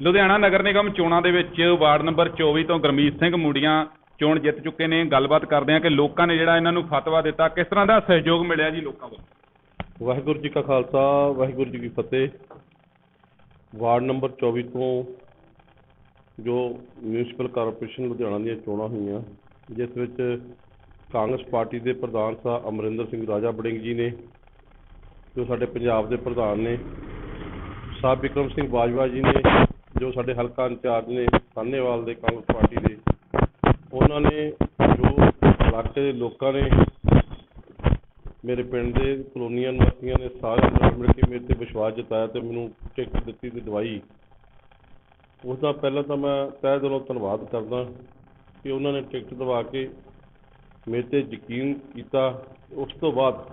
ਲੁਧਿਆਣਾ ਨਗਰ ਨਿਗਮ ਚੋਣਾਂ ਦੇ ਵਿੱਚ ਵਾਰਡ ਨੰਬਰ 24 ਤੋਂ ਗਰਮੀਤ ਸਿੰਘ ਮੁੰਡੀਆਂ ਚੋਣ ਜਿੱਤ ਚੁੱਕੇ ਨੇ। ਗੱਲਬਾਤ ਕਰਦੇ ਹਾਂ ਕਿ ਲੋਕਾਂ ਨੇ ਜਿਹੜਾ ਇਹਨਾਂ ਨੂੰ ਫਤਵਾ ਦਿੱਤਾ, ਕਿਸ ਤਰ੍ਹਾਂ ਦਾ ਸਹਿਯੋਗ ਮਿਲਿਆ ਜੀ ਲੋਕਾਂ ਵੱਲੋਂ ਵਾਹਿਗੁਰੂ ਜੀ ਕਾ ਖਾਲਸਾ, ਵਾਹਿਗੁਰੂ ਜੀ ਕੀ ਫਤਿਹ। ਵਾਰਡ ਨੰਬਰ 24 ਤੋਂ ਜੋ ਮਿਊਨਿਸਪਲ ਕਾਰਪੋਰੇਸ਼ਨ ਲੁਧਿਆਣਾ ਦੀਆਂ ਚੋਣਾਂ ਹੋਈਆਂ, ਜਿਸ ਵਿੱਚ ਕਾਂਗਰਸ ਪਾਰਟੀ ਦੇ ਪ੍ਰਧਾਨ ਸਾਹਿਬ ਅਮਰਿੰਦਰ ਸਿੰਘ ਰਾਜਾ ਬੜਿੰਗ ਜੀ ਨੇ, ਜੋ ਸਾਡੇ ਪੰਜਾਬ ਦੇ ਪ੍ਰਧਾਨ ਨੇ ਸਾਹਿਬ ਵਿਕਰਮ ਸਿੰਘ ਬਾਜਵਾ ਜੀ ਨੇ ਜੋ ਸਾਡੇ ਹਲਕਾ ਇੰਚਾਰਜ ਨੇ ਸਾਹਨੇਵਾਲ ਦੇ ਕਾਂਗਰਸ ਪਾਰਟੀ ਦੇ, ਉਹਨਾਂ ਨੇ ਜੋ ਇਲਾਕੇ ਦੇ ਲੋਕਾਂ ਨੇ ਮੇਰੇ ਪਿੰਡ ਦੇ ਕਲੋਨੀਆਂ ਨਿਵਾਸੀਆਂ ਨੇ ਸਾਰਿਆਂ ਨੇ ਮਿਲ ਕੇ ਮੇਰੇ ਤੇ ਵਿਸ਼ਵਾਸ ਜਤਾਇਆ ਤੇ ਮੈਨੂੰ ਟਿਕਟ ਦਿੱਤੀ ਤੇ ਦਵਾਈ, ਉਸ ਦਾ ਪਹਿਲਾਂ ਤਾਂ ਮੈਂ ਤਹਿ ਦਿਲੋਂ ਧੰਨਵਾਦ ਕਰਦਾ ਕਿ ਉਹਨਾਂ ਨੇ ਟਿਕਟ ਦਵਾ ਕੇ ਮੇਰੇ ਤੇ ਯਕੀਨ ਕੀਤਾ। ਉਸ ਤੋਂ ਬਾਅਦ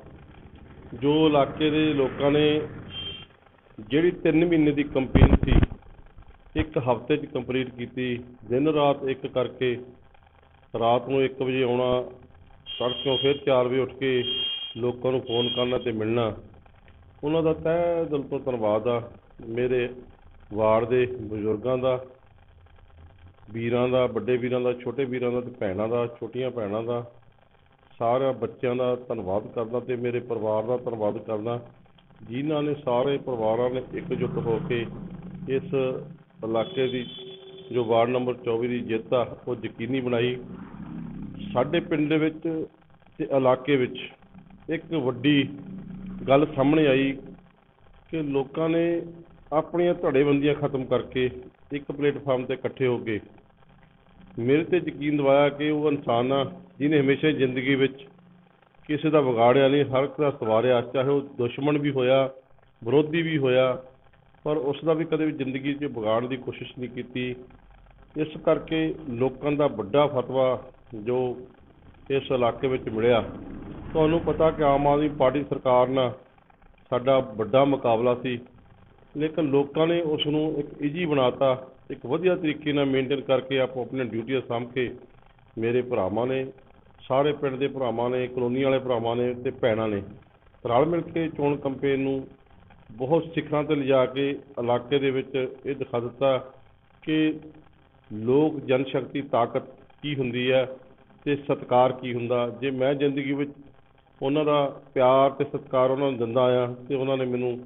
ਜੋ ਇਲਾਕੇ ਦੇ ਲੋਕਾਂ ਨੇ ਜਿਹੜੀ 3 ਮਹੀਨੇ ਦੀ ਕੰਪੇਨ ਸੀ ਇੱਕ ਹਫ਼ਤੇ 'ਚ ਕੰਪਲੀਟ ਕੀਤੀ, ਦਿਨ ਰਾਤ ਇੱਕ ਕਰਕੇ ਰਾਤ ਨੂੰ 1 ਵਜੇ ਆਉਣਾ ਤੜਕਿਓਂ ਫਿਰ 4 ਵਜੇ ਉੱਠ ਕੇ ਲੋਕਾਂ ਨੂੰ ਫੋਨ ਕਰਨਾ ਤੇ ਮਿਲਣਾ। ਉਹਨਾਂ ਦਾ ਤਹਿ ਦਿਲ ਤੋਂ ਧੰਨਵਾਦ ਆ, ਮੇਰੇ ਵਾਰਡ ਦੇ ਬਜ਼ੁਰਗਾਂ ਦਾ, ਵੀਰਾਂ ਦਾ, ਵੱਡੇ ਵੀਰਾਂ ਦਾ, ਛੋਟੇ ਵੀਰਾਂ ਦਾ ਤੇ ਭੈਣਾਂ ਦਾ, ਛੋਟੀਆਂ ਭੈਣਾਂ ਦਾ, ਸਾਰਿਆਂ ਬੱਚਿਆਂ ਦਾ ਧੰਨਵਾਦ ਕਰਦਾ ਤੇ ਮੇਰੇ ਪਰਿਵਾਰ ਦਾ ਧੰਨਵਾਦ ਕਰਦਾ। ਜਿਨ੍ਹਾਂ ਨੇ ਸਾਰੇ ਪਰਿਵਾਰਾਂ ਨੇ ਇਕਜੁੱਟ ਹੋ ਕੇ ਇਸ ਇਲਾਕੇ ਦੀ ਜੋ ਵਾਰਡ ਨੰਬਰ 24 ਦੀ ਜਿੱਤ ਆ, ਉਹ ਯਕੀਨੀ ਬਣਾਈ। ਸਾਡੇ ਪਿੰਡ ਦੇ ਵਿੱਚ ਤੇ ਇਲਾਕੇ ਵਿੱਚ ਇੱਕ ਵੱਡੀ ਗੱਲ ਸਾਹਮਣੇ ਆਈ ਕਿ ਲੋਕਾਂ ਨੇ ਆਪਣੀਆਂ ਧੜੇਬੰਦੀਆਂ ਖਤਮ ਕਰਕੇ ਇੱਕ ਪਲੇਟਫਾਰਮ ਤੇ ਇਕੱਠੇ ਹੋ ਕੇ ਮੇਰੇ ਤੇ ਯਕੀਨ ਦਿਵਾਇਆ ਕਿ ਉਹ ਇਨਸਾਨ ਆ, ਜਿਹਨੇ ਹਮੇਸ਼ਾ ਜ਼ਿੰਦਗੀ ਵਿੱਚ ਕਿਸੇ ਦਾ ਵਿਗਾੜਿਆ ਨਹੀਂ, ਹਰ ਇੱਕ ਦਾ ਸਵਾਰਿਆ, ਚਾਹੇ ਉਹ ਦੁਸ਼ਮਣ ਵੀ ਹੋਇਆ, ਵਿਰੋਧੀ ਵੀ ਹੋਇਆ ਪਰ ਉਸ ਦਾ ਵੀ ਕਦੇ ਵੀ ਜ਼ਿੰਦਗੀ 'ਚ ਵਿਗਾੜਨ ਦੀ ਕੋਸ਼ਿਸ਼ ਨਹੀਂ ਕੀਤੀ। ਇਸ ਕਰਕੇ ਲੋਕਾਂ ਦਾ ਵੱਡਾ ਫਤਵਾ ਜੋ ਇਸ ਇਲਾਕੇ ਵਿੱਚ ਮਿਲਿਆ, ਤੁਹਾਨੂੰ ਪਤਾ ਕਿ ਆਮ ਆਦਮੀ ਪਾਰਟੀ ਸਰਕਾਰ ਨਾਲ ਸਾਡਾ ਵੱਡਾ ਮੁਕਾਬਲਾ ਸੀ, ਲੇਕਿਨ ਲੋਕਾਂ ਨੇ ਉਸ ਨੂੰ ਇੱਕ ਈਜੀ ਬਣਾਤਾ, ਇੱਕ ਵਧੀਆ ਤਰੀਕੇ ਨਾਲ ਮੇਨਟੇਨ ਕਰਕੇ ਆਪੋ ਆਪਣੀਆਂ ਡਿਊਟੀਆਂ ਸਾਂਭ ਕੇ ਮੇਰੇ ਭਰਾਵਾਂ ਨੇ, ਸਾਰੇ ਪਿੰਡ ਦੇ ਭਰਾਵਾਂ ਨੇ ਕਲੋਨੀ ਵਾਲੇ ਭਰਾਵਾਂ ਨੇ ਤੇ ਭੈਣਾਂ ਨੇ ਰਲ ਮਿਲ ਕੇ ਚੋਣ ਕੰਪੇਨ ਨੂੰ ਬਹੁਤ ਸਿਖਰਾਂ ਤੇ ਲਿਜਾ ਕੇ ਇਲਾਕੇ ਦੇ ਵਿੱਚ ਇਹ ਦਿਖਾ ਦਿੱਤਾ ਕਿ ਲੋਕ ਜਨ ਸ਼ਕਤੀ ਤਾਕਤ ਕੀ ਹੁੰਦੀ ਹੈ ਤੇ ਸਤਿਕਾਰ ਕੀ ਹੁੰਦਾ। ਜੇ ਮੈਂ ਜ਼ਿੰਦਗੀ ਵਿੱਚ ਉਹਨਾਂ ਦਾ ਪਿਆਰ ਤੇ ਸਤਿਕਾਰ ਉਹਨਾਂ ਨੂੰ ਦਿੰਦਾ ਆਇਆ ਤੇ ਉਹਨਾਂ ਨੇ ਮੈਨੂੰ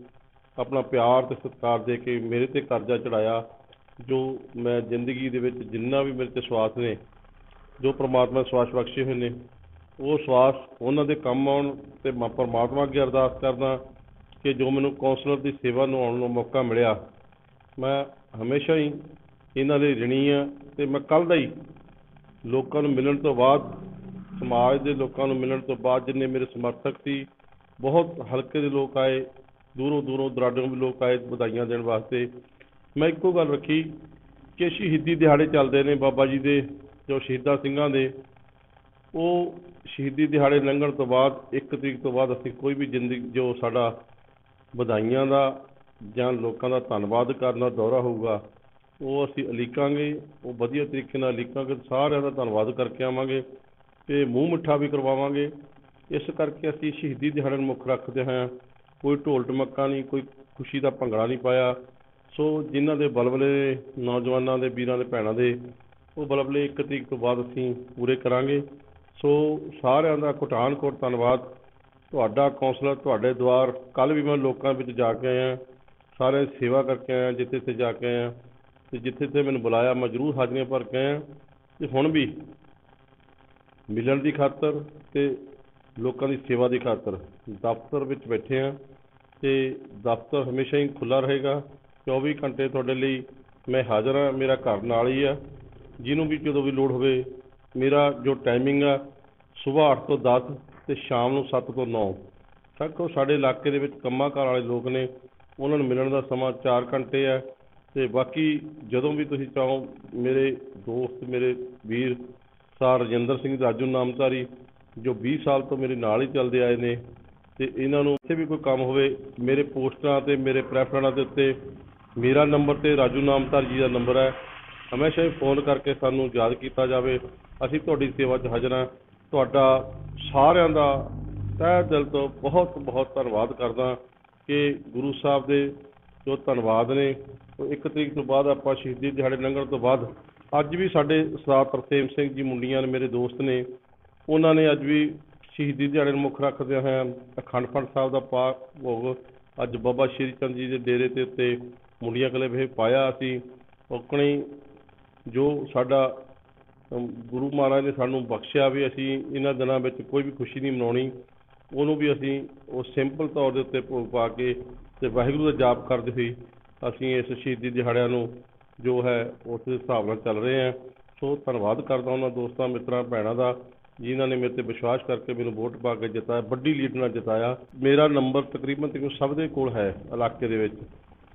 ਆਪਣਾ ਪਿਆਰ ਤੇ ਸਤਿਕਾਰ ਦੇ ਕੇ ਮੇਰੇ ਤੇ ਕਰਜ਼ਾ ਚੜਾਇਆ, ਜੋ ਮੈਂ ਜ਼ਿੰਦਗੀ ਦੇ ਵਿੱਚ ਜਿੰਨਾ ਵੀ ਮੇਰੇ ਤੇ ਸਵਾਸ ਨੇ, ਜੋ ਪ੍ਰਮਾਤਮਾ ਨੇ ਸਵਾਸ ਬਖਸ਼ੇ ਹੋਏ ਨੇ, ਉਹ ਸਵਾਸ ਉਹਨਾਂ ਦੇ ਕੰਮ ਆਉਣ ਤੇ ਮੈਂ ਪ੍ਰਮਾਤਮਾ ਅੱਗੇ ਅਰਦਾਸ ਕਰਦਾ। ਕਿ ਜੋ ਮੈਨੂੰ ਕੌਂਸਲਰ ਦੀ ਸੇਵਾ ਨੂੰ ਆਉਣ ਨੂੰ ਮੌਕਾ ਮਿਲਿਆ, ਮੈਂ ਹਮੇਸ਼ਾ ਹੀ ਇਹਨਾਂ ਦੇ ਰਿਣੀ ਆ ਤੇ ਮੈਂ ਕੱਲ੍ਹ ਦਾ ਹੀ ਲੋਕਾਂ ਨੂੰ ਮਿਲਣ ਤੋਂ ਬਾਅਦ, ਸਮਾਜ ਦੇ ਲੋਕਾਂ ਨੂੰ ਮਿਲਣ ਤੋਂ ਬਾਅਦ ਜਿੰਨੇ ਮੇਰੇ ਸਮਰਥਕ ਸੀ, ਬਹੁਤ ਹਲਕੇ ਦੇ ਲੋਕ ਆਏ, ਦੂਰੋਂ ਦੂਰੋਂ ਦਰਾਡੋਂ ਵੀ ਲੋਕ ਆਏ ਵਧਾਈਆਂ ਦੇਣ ਵਾਸਤੇ। ਮੈਂ ਇੱਕੋ ਗੱਲ ਰੱਖੀ ਕਿ ਸ਼ਹੀਦੀ ਦਿਹਾੜੇ ਚੱਲਦੇ ਨੇ ਬਾਬਾ ਜੀ ਦੇ, ਜੋ ਸ਼ਹੀਦਾਂ ਸਿੰਘਾਂ ਦੇ। ਉਹ ਸ਼ਹੀਦੀ ਦਿਹਾੜੇ ਲੰਘਣ ਤੋਂ ਬਾਅਦ 1 ਤਰੀਕ ਤੋਂ ਬਾਅਦ ਅਸੀਂ ਕੋਈ ਵੀ ਜ਼ਿੰਦਗੀ, ਜੋ ਸਾਡਾ ਵਧਾਈਆਂ ਦਾ ਜਾਂ ਲੋਕਾਂ ਦਾ ਧੰਨਵਾਦ ਕਰਨ ਦਾ ਦੌਰਾ ਹੋਊਗਾ, ਉਹ ਅਸੀਂ ਅਲੀਕਾਂਗੇ ਉਹ ਵਧੀਆ ਤਰੀਕੇ ਨਾਲ ਅਲੀਕਾਂਗੇ ਸਾਰਿਆਂ ਦਾ ਧੰਨਵਾਦ ਕਰਕੇ ਆਵਾਂਗੇ ਤੇ ਮੂੰਹ ਮਿੱਠਾ ਵੀ ਕਰਵਾਵਾਂਗੇ। ਇਸ ਕਰਕੇ ਅਸੀਂ ਸ਼ਹੀਦੀ ਦਿਹਾੜੇ ਨੂੰ ਮੁੱਖ ਰੱਖਦੇ ਹਾਂ। ਕੋਈ ਢੋਲ ਟਮੱਕਾ ਨਹੀਂ, ਕੋਈ ਖੁਸ਼ੀ ਦਾ ਭੰਗੜਾ ਨਹੀਂ ਪਾਇਆ। ਸੋ ਜਿਨ੍ਹਾਂ ਦੇ ਬਲਬਲੇ ਨੌਜਵਾਨਾਂ ਦੇ, ਵੀਰਾਂ ਦੇ, ਭੈਣਾਂ ਦੇ, ਉਹ ਬਲਬਲੇ 1 ਤਰੀਕ ਤੋਂ ਬਾਅਦ ਅਸੀਂ ਪੂਰੇ ਕਰਾਂਗੇ। ਸੋ ਸਾਰਿਆਂ ਦਾ ਕੋਟਾਨ ਕੋਟ ਧੰਨਵਾਦ। ਤੁਹਾਡਾ ਕੌਂਸਲਰ ਤੁਹਾਡੇ ਦੁਆਰ ਕੱਲ ਵੀ ਮੈਂ ਲੋਕਾਂ ਵਿੱਚ ਜਾ ਕੇ ਆਇਆ, ਸਾਰੇ ਸੇਵਾ ਕਰਕੇ ਆਇਆ, ਜਿੱਥੇ ਤੇ ਜਾ ਕੇ ਆਇਆ, ਤੇ ਜਿੱਥੇ ਤੇ ਮੈਨੂੰ ਬੁਲਾਇਆ, ਮੈਂ ਜ਼ਰੂਰ ਹਾਜ਼ਰੀਆਂ ਭਰ ਕੇ ਆਇਆ, ਤੇ ਹੁਣ ਵੀ ਮਿਲਣ ਦੀ ਖਾਤਰ ਤੇ ਲੋਕਾਂ ਦੀ ਸੇਵਾ ਦੀ ਖਾਤਰ ਦਫ਼ਤਰ ਵਿੱਚ ਬੈਠੇ ਆ, ਤੇ ਦਫ਼ਤਰ ਹਮੇਸ਼ਾ ਹੀ ਖੁੱਲਾ ਰਹੇਗਾ। 24 ਘੰਟੇ ਤੁਹਾਡੇ ਲਈ ਮੈਂ ਹਾਜ਼ਰ ਹਾਂ ਮੇਰਾ ਘਰ ਨਾਲ ਹੀ ਆ। ਜਿਹਨੂੰ ਵੀ ਜਦੋਂ ਵੀ ਲੋੜ ਹੋਵੇ, ਮੇਰਾ ਜੋ ਟਾਈਮਿੰਗ ਆ ਸਵੇਰ 8 ਤੋਂ 10 ਤੇ ਸ਼ਾਮ ਨੂੰ 7 ਤੋਂ 9 ਤੱਕ ਉਹ ਸਾਡੇ ਇਲਾਕੇ ਦੇ ਵਿੱਚ ਕੰਮਾਂ ਕਾਰ ਵਾਲੇ ਲੋਕ ਨੇ, ਉਹਨਾਂ ਨੂੰ ਮਿਲਣ ਦਾ ਸਮਾਂ 4 ਘੰਟੇ ਹੈ ਤੇ ਬਾਕੀ ਜਦੋਂ ਵੀ ਤੁਸੀਂ ਚਾਹੋ, ਮੇਰੇ ਦੋਸਤ, ਮੇਰੇ ਵੀਰ ਸਾਰ ਰਜਿੰਦਰ ਸਿੰਘ ਰਾਜੂ ਨਾਮਧਾਰੀ, ਜੋ 20 ਸਾਲ ਤੋਂ ਮੇਰੇ ਨਾਲ ਹੀ ਚੱਲਦੇ ਆਏ ਨੇ ਤੇ ਇਹਨਾਂ ਨੂੰ ਇੱਥੇ ਵੀ ਕੋਈ ਕੰਮ ਹੋਵੇ, ਮੇਰੇ ਪੋਸਟਰਾਂ ਤੇ, ਮੇਰੇ ਪ੍ਰੈਫਰੈਂਸਾਂ ਦੇ ਉੱਤੇ ਮੇਰਾ ਨੰਬਰ ਤੇ ਰਾਜੂ ਨਾਮਧਾਰੀ ਜੀ ਦਾ ਨੰਬਰ ਹੈ। ਹਮੇਸ਼ਾ ਹੀ ਫੋਨ ਕਰਕੇ ਸਾਨੂੰ ਯਾਦ ਕੀਤਾ ਜਾਵੇ। ਅਸੀਂ ਤੁਹਾਡੀ ਸੇਵਾ 'ਚ ਹਾਜ਼ਰ ਹਾਂ। ਤੁਹਾਡਾ ਸਾਰਿਆਂ ਦਾ ਤਹਿ ਦਿਲ ਤੋਂ ਬਹੁਤ ਬਹੁਤ ਧੰਨਵਾਦ ਕਰਦਾ ਕਿ ਗੁਰੂ ਸਾਹਿਬ ਦੇ ਜੋ ਧੰਨਵਾਦ ਨੇ, ਉਹ ਇੱਕ ਤਰੀਕ ਤੋਂ ਬਾਅਦ ਆਪਾਂ ਸ਼ਹੀਦੀ ਦਿਹਾੜੇ ਲੰਘਣ ਤੋਂ ਬਾਅਦ ਅੱਜ ਵੀ ਸਾਡੇ ਸਰਦਾਰ ਤਰਸੇਮ ਸਿੰਘ ਜੀ ਮੁੰਡੀਆਂ ਨੇ, ਮੇਰੇ ਦੋਸਤ ਨੇ, ਉਹਨਾਂ ਨੇ ਅੱਜ ਵੀ ਸ਼ਹੀਦੀ ਦਿਹਾੜੇ ਨੂੰ ਮੁੱਖ ਰੱਖਦਿਆਂ ਹੋਇਆਂ ਅਖੰਡ ਪਾਠ ਸਾਹਿਬ ਦਾ ਪਾਠ ਭੋਗ ਅੱਜ ਬਾਬਾ ਸ਼੍ਰੀ ਚੰਦ ਜੀ ਦੇ ਡੇਰੇ ਤੇ ਉੱਤੇ ਮੁੰਡੀਆਂ ਕਲੇ ਵਿਖੇ ਪਾਇਆ ਅਸੀਂ। ਔਕਣੀ ਜੋ ਸਾਡਾ ਗੁਰੂ ਮਹਾਰਾਜ ਨੇ ਸਾਨੂੰ ਬਖਸ਼ਿਆ ਵੀ ਅਸੀਂ ਇਹਨਾਂ ਦਿਨਾਂ ਵਿੱਚ ਕੋਈ ਵੀ ਖੁਸ਼ੀ ਨਹੀਂ ਮਨਾਉਣੀ। ਉਹਨੂੰ ਵੀ ਅਸੀਂ ਉਹ ਸਿੰਪਲ ਤੌਰ ਦੇ ਉੱਤੇ ਭੋਗ ਪਾ ਕੇ ਤੇ ਵਾਹਿਗੁਰੂ ਦਾ ਜਾਪ ਕਰਦੇ ਹੋਏ ਅਸੀਂ ਇਸ ਸ਼ਹੀਦੀ ਦਿਹਾੜਿਆਂ ਨੂੰ ਜੋ ਹੈ ਉਸ ਦੇ ਹਿਸਾਬ ਨਾਲ ਚੱਲ ਰਹੇ ਹਾਂ। ਸੋ ਧੰਨਵਾਦ ਕਰਦਾ ਉਹਨਾਂ ਦੋਸਤਾਂ, ਮਿੱਤਰਾਂ, ਭੈਣਾਂ ਦਾ ਜਿਨ੍ਹਾਂ ਨੇ ਮੇਰੇ ਤੇ ਵਿਸ਼ਵਾਸ ਕਰਕੇ ਮੈਨੂੰ ਵੋਟ ਪਾ ਕੇ ਜਿਤਾਇਆ, ਵੱਡੀ ਲੀਡ ਨਾਲ ਜਿਤਾਇਆ। ਮੇਰਾ ਨੰਬਰ ਤਕਰੀਬਨ ਤਕਰੀਬਨ ਸਭ ਦੇ ਕੋਲ ਹੈ ਇਲਾਕੇ ਦੇ ਵਿੱਚ।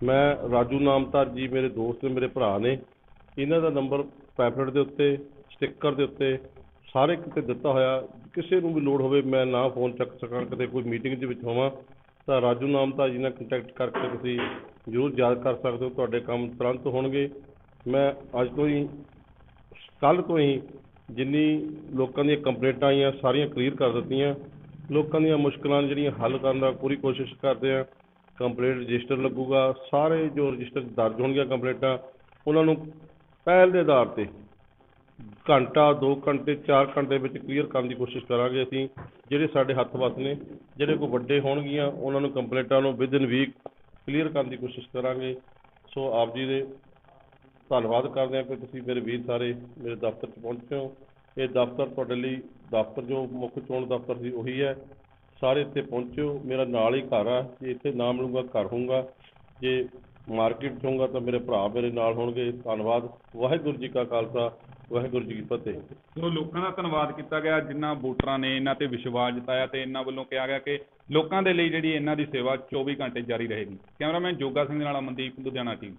ਮੈਂ ਰਾਜੂ ਨਾਮਤਾਰ ਜੀ, ਮੇਰੇ ਦੋਸਤ ਨੇ, ਮੇਰੇ ਭਰਾ ਨੇ। ਇਹਨਾਂ ਦਾ ਨੰਬਰ ਪੈਪਲੇਟ ਦੇ ਉੱਤੇ ਸਟicker ਦੇ ਉੱਤੇ ਸਾਰੇ ਕਿਤੇ ਦਿੱਤਾ ਹੋਇਆ, ਕਿਸੇ ਨੂੰ ਵੀ ਲੋੜ ਹੋਵੇ ਮੈਂ ਨਾ ਫੋਨ ਚੱਕ ਸਕਾਂ, ਕਿਤੇ ਕੋਈ ਮੀਟਿੰਗ ਦੇ ਵਿੱਚ ਹੋਵਾਂ, ਤਾਂ ਰਾਜੂ ਨਾਮਤਾਰ ਜੀ ਨਾਲ ਕੰਟੈਕਟ ਕਰਕੇ ਤੁਸੀਂ ਜ਼ਰੂਰ ਯਾਦ ਕਰ ਸਕਦੇ ਹੋ, ਤੁਹਾਡੇ ਕੰਮ ਤੁਰੰਤ ਹੋਣਗੇ। ਮੈਂ ਅੱਜ ਤੋਂ ਹੀ, ਕੱਲ੍ਹ ਤੋਂ ਹੀ ਜਿੰਨੀ ਲੋਕਾਂ ਦੀਆਂ ਕੰਪਲੇਂਟਾਂ ਆਈਆਂ, ਸਾਰੀਆਂ ਕਲੀਅਰ ਕਰ ਦਿੱਤੀਆਂ। ਲੋਕਾਂ ਦੀਆਂ ਮੁਸ਼ਕਲਾਂ ਜਿਹੜੀਆਂ ਹੱਲ ਕਰਨ ਦਾ ਪੂਰੀ ਕੋਸ਼ਿਸ਼ ਕਰਦੇ ਆ ਕੰਪਲੇਂਟ ਰਜਿਸਟਰ ਲੱਗੂਗਾ, ਸਾਰੇ ਜੋ ਰਜਿਸਟਰ ਦਰਜ ਹੋਣਗੀਆਂ ਕੰਪਲੇਂਟਾਂ ਉਹਨਾਂ ਨੂੰ ਪਹਿਲ ਦੇ ਆਧਾਰ ਤੇ ਘੰਟਾ 2 ਘੰਟੇ 4 ਘੰਟੇ ਵਿੱਚ ਕਲੀਅਰ ਕਰਨ ਦੀ ਕੋਸ਼ਿਸ਼ ਕਰਾਂਗੇ ਅਸੀਂ। ਜਿਹੜੇ ਸਾਡੇ ਹੱਥ ਵੱਸ ਨੇ, ਜਿਹੜੇ ਕੋਈ ਵੱਡੇ ਹੋਣਗੀਆਂ, ਉਹਨਾਂ ਨੂੰ ਕੰਪਲੇਂਟਾਂ ਨੂੰ ਵਿਦਨ ਵੀਕ ਕਲੀਅਰ ਕਰਨ ਦੀ ਕੋਸ਼ਿਸ਼ ਕਰਾਂਗੇ। ਸੋ ਆਪ ਜੀ ਦੇ ਧੰਨਵਾਦ ਕਰਦੇ ਹਾਂ ਕਿ ਤੁਸੀਂ ਮੇਰੇ ਵੀਰ ਸਾਰੇ ਮੇਰੇ ਦਫ਼ਤਰ 'ਚ ਪਹੁੰਚੇ ਹੋ। ਇਹ ਦਫ਼ਤਰ ਤੁਹਾਡੇ ਲਈ ਦਫ਼ਤਰ ਜੋ ਮੁੱਖ ਚੋਣ ਦਫ਼ਤਰ ਸੀ, ਉਹੀ ਹੈ। ਸਾਰੇ ਇੱਥੇ ਪਹੁੰਚਿਓ ਮੇਰਾ ਨਾਲ ਹੀ ਘਰ ਆ। ਜੇ ਇੱਥੇ ਨਾ ਮਿਲੂਗਾ, ਘਰ ਹੋਊਗਾ। ਜੇ ਮਾਰਕੀਟ 'ਚ ਹੋਊਂਗਾ ਤਾਂ ਮੇਰੇ ਭਰਾ ਮੇਰੇ ਨਾਲ ਹੋਣਗੇ। ਧੰਨਵਾਦ। ਵਾਹਿਗੁਰੂ ਜੀ ਕਾ ਖਾਲਸਾ। ਵਾਹਿਗੁਰੂ ਜੀ ਕੀ ਫਤਿਹ। ਸੋ ਲੋਕਾਂ ਦਾ ਧੰਨਵਾਦ ਕੀਤਾ ਗਿਆ, ਜਿਨ੍ਹਾਂ ਵੋਟਰਾਂ ਨੇ ਇਹਨਾਂ ਤੇ ਵਿਸ਼ਵਾਸ ਜਤਾਇਆ ਤੇ ਇਹਨਾਂ ਵੱਲੋਂ ਕਿਹਾ ਗਿਆ ਕਿ ਲੋਕਾਂ ਦੇ ਲਈ ਜਿਹੜੀ ਇਹਨਾਂ ਦੀ ਸੇਵਾ 24 ਘੰਟੇ ਜਾਰੀ ਰਹੇਗੀ। ਕੈਮਰਾਮੈਨ ਜੋਗਾ ਸਿੰਘ ਦੇ ਨਾਲ ਅਮਨਦੀਪ, ਲੁਧਿਆਣਾ ਟੀਮ